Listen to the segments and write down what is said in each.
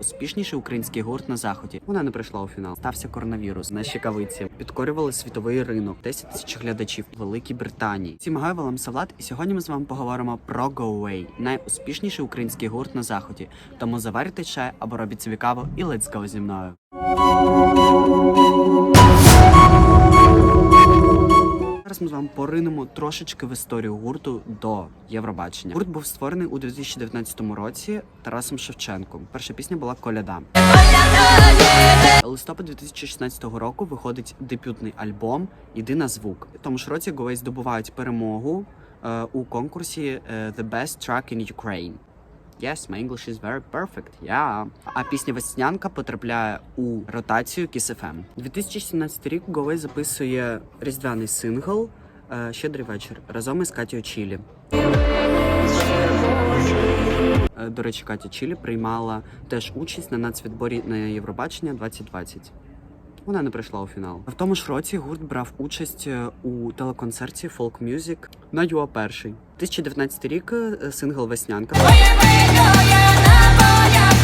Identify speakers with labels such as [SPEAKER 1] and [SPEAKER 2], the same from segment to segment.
[SPEAKER 1] Успішніший український гурт на заході. Вона не прийшла у фінал. Стався коронавірус на щекавиці. Підкорювали світовий ринок. 10 тисяч глядачів в Великій Британії. Всім гаю вам Савлат, і сьогодні ми з вами поговоримо про Go найуспішніший український гурт на заході. Тому заварюйте чай або робіть собі каву і let's зі мною. Зараз ми з вами поринемо трошечки в історію гурту до Євробачення. Гурт був створений у 2019 році Тарасом Шевченком. Перша пісня була Коляда. Листопад 2016 року виходить дебютний альбом Іди на звук. В тому ж році Go здобувають перемогу е, у конкурсі е, The Best Track in Ukraine. Yes, my English is very perfect. Yeah. А пісня Веснянка потрапляє у ротацію Kiss FM. 2017 рік Go записує різдвяний сингл е, Щедрий вечір разом із Катією Чілі. Е, До речі, Катя Чілі приймала теж участь на нацвідборі на Євробачення 2020. Вона не прийшла у фінал. В тому ж році гурт брав участь е, у телеконцерті Folk Music на ЮА перший. 2019 рік е, сингл Веснянка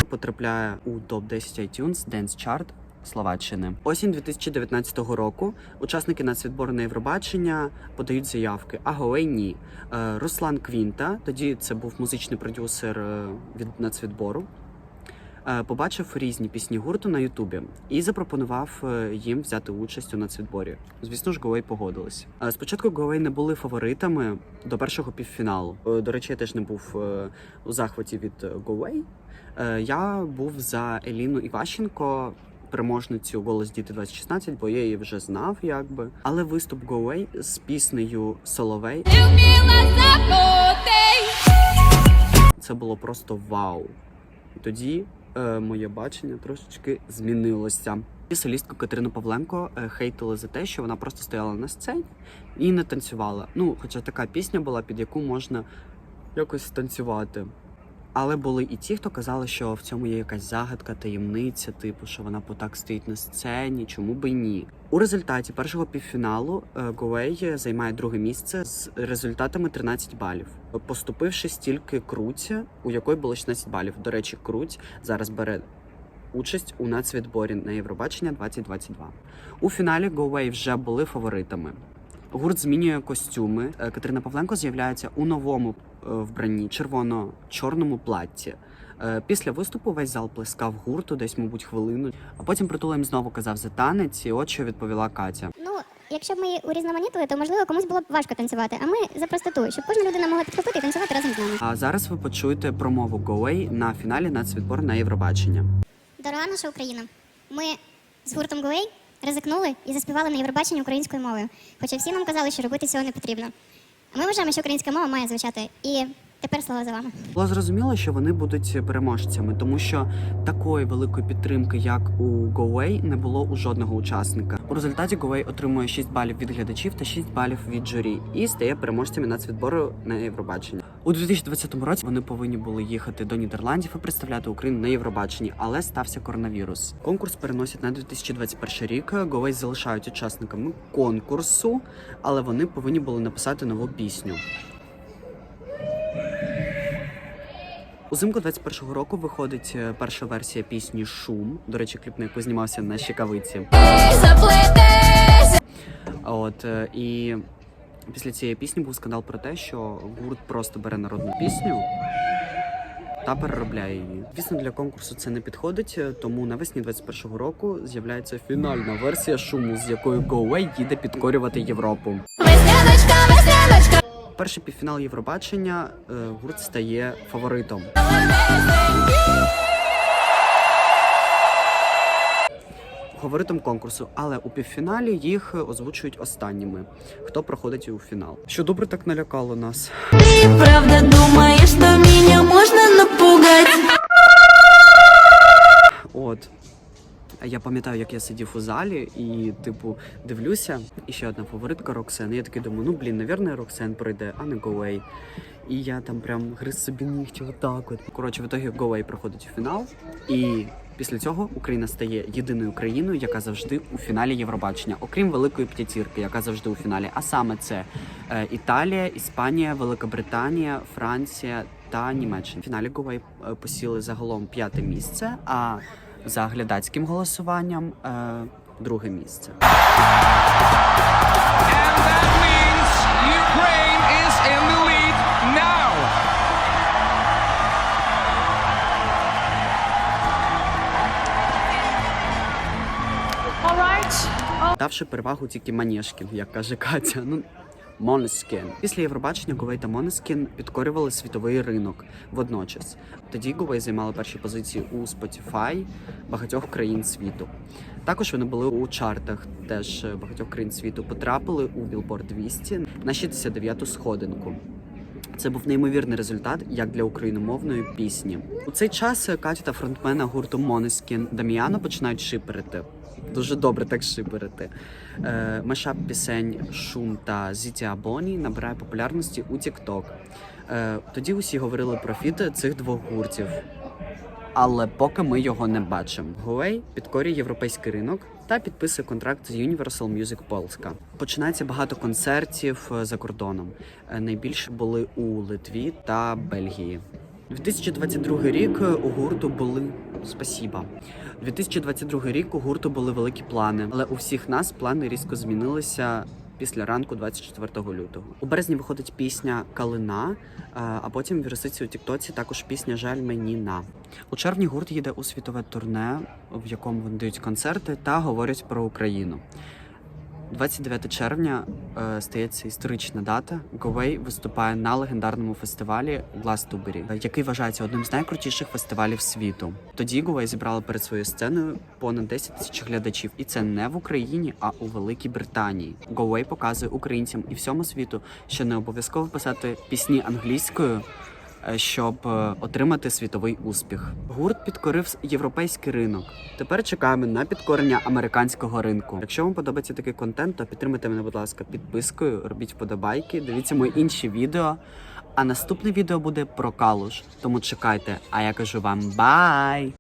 [SPEAKER 1] потрапляє у топ 10 iTunes Dance Chart Словаччини. Осінь 2019 року учасники нацвідбору на Євробачення подають заявки. А Гоей ні. Е, Руслан Квінта, тоді це був музичний продюсер від нацвідбору. Е, Побачив різні пісні гурту на Ютубі і запропонував е, їм взяти участь у нацвідборі. Звісно ж, Гоей погодились. Е, Спочатку Гоей не були фаворитами до першого півфіналу. До речі, я теж не був у захваті від Гоей. Я був за Еліну Іващенко, переможницю голос діти 2016, бо я її вже знав, якби. Але виступ Go Away з піснею Соловей це було просто вау. І тоді е, моє бачення трошечки змінилося. І солістку Катерину Павленко е, хейтили за те, що вона просто стояла на сцені і не танцювала. Ну, хоча така пісня була, під яку можна якось танцювати. Але були і ті, хто казали, що в цьому є якась загадка, таємниця, типу, що вона потак стоїть на сцені, чому би ні. У результаті першого півфіналу Гоей займає друге місце з результатами 13 балів, поступивши стільки круть, у якої було 16 балів. До речі, круть зараз бере участь у нацвідборі на Євробачення 2022. У фіналі Гоей вже були фаворитами. Гурт змінює костюми. Е, Катерина Павленко з'являється у новому е, вбранні червоно-чорному платті. Е, Після виступу весь зал плескав гурту, десь, мабуть, хвилину. А потім притулем знову казав за танець, і от що відповіла Катя.
[SPEAKER 2] Ну, якщо б ми урізноманітили, то можливо комусь було б важко танцювати. А ми за простоту, щоб кожна людина могла підхопити і танцювати разом з нами.
[SPEAKER 1] А зараз ви почуєте промову Гоей на фіналі нацвідбору на Євробачення.
[SPEAKER 2] Дорога наша Україна. Ми з гуртом Гуей ризикнули і заспівали на Євробаченні українською мовою. Хоча всі нам казали, що робити цього не потрібно. А ми вважаємо, що українська мова має звучати. І тепер слово за вами.
[SPEAKER 1] Було зрозуміло, що вони будуть переможцями, тому що такої великої підтримки, як у Гоей, не було у жодного учасника. У результаті Гоей отримує 6 балів від глядачів та 6 балів від журі і стає переможцями нацвідбору на Євробачення. У 2020 році вони повинні були їхати до Нідерландів і представляти Україну на Євробаченні, але стався коронавірус. Конкурс переносять на 2021 рік. Гоей залишають учасниками конкурсу, але вони повинні були написати нову пісню. Узимку 21-го року виходить е, перша версія пісні Шум. До речі, кліп на яку знімався на щекавиці. От е, і після цієї пісні був скандал про те, що гурт просто бере народну пісню та переробляє її. Звісно, для конкурсу це не підходить, е, тому навесні 21-го року з'являється фінальна версія шуму, з якою Go Away їде підкорювати Європу.
[SPEAKER 3] Весняночка, весняночка,
[SPEAKER 1] Перший півфінал Євробачення е, гурт стає фаворитом. Фаворитом конкурсу, але у півфіналі їх озвучують останніми. Хто проходить у фінал? Що добре так налякало нас.
[SPEAKER 3] ты правда думаешь, что меня можно напугать?
[SPEAKER 1] От. Я пам'ятаю, як я сидів у залі і, типу, дивлюся, і ще одна фаворитка Роксен. І я такий думаю, ну блін, навірно, Роксен пройде, а не Гоуей. І я там прям гриз собі нігті отак. От. Коротше, в ітогі Гоуей проходить у фінал. І після цього Україна стає єдиною країною, яка завжди у фіналі Євробачення, окрім великої п'ятірки, яка завжди у фіналі. А саме це е, Італія, Іспанія, Велика Британія, Франція та Німеччини. В фіналі Гувей е, посіли загалом п'яте місце, а за глядацьким голосуванням е, друге місце.
[SPEAKER 4] And that means Ukraine is in the lead now.
[SPEAKER 5] All right.
[SPEAKER 1] давши перевагу тільки Манєшкін, як каже Катя. Ну Монескін. Після Євробачення Говей та Монескін підкорювали світовий ринок водночас. Тоді Говей займали перші позиції у Spotify багатьох країн світу. Також вони були у чартах теж багатьох країн світу. Потрапили у Billboard 200 на 69-ту сходинку. Це був неймовірний результат як для україномовної пісні. У цей час Катя та фронтмена гурту Монескін Даміано починають шиперити. Дуже добре так шиперити. Е, Мешап пісень Шум та Зіті Боні набирає популярності у TikTok. Е, тоді усі говорили про фіти цих двох гуртів. Але поки ми його не бачимо. Huawei підкорює європейський ринок та підписує контракт з Universal Music Polska. Починається багато концертів е, за кордоном. Е, Найбільше були у Литві та Бельгії. 2022 рік е, у гурту були спасіба. 2022 рік у гурту були великі плани, але у всіх нас плани різко змінилися після ранку 24 лютого. У березні виходить пісня Калина, е, а потім віруситься у Тіктоці також пісня Жаль мені на. У червні гурт їде у світове турне, в якому вони дають концерти та говорять про Україну. 29 червня е, стається історична дата. Говей виступає на легендарному фестивалі Гластубері, який вважається одним з найкрутіших фестивалів світу. Тоді Говей зібрали перед своєю сценою понад 10 тисяч глядачів, і це не в Україні, а у Великій Британії. Говей показує українцям і всьому світу, що не обов'язково писати пісні англійською. Щоб е, отримати світовий успіх, гурт підкорив європейський ринок. Тепер чекаємо на підкорення американського ринку. Якщо вам подобається такий контент, то підтримайте мене, будь ласка, підпискою, робіть вподобайки, дивіться мої інші відео. А наступне відео буде про калуш. Тому чекайте. А я кажу вам бай!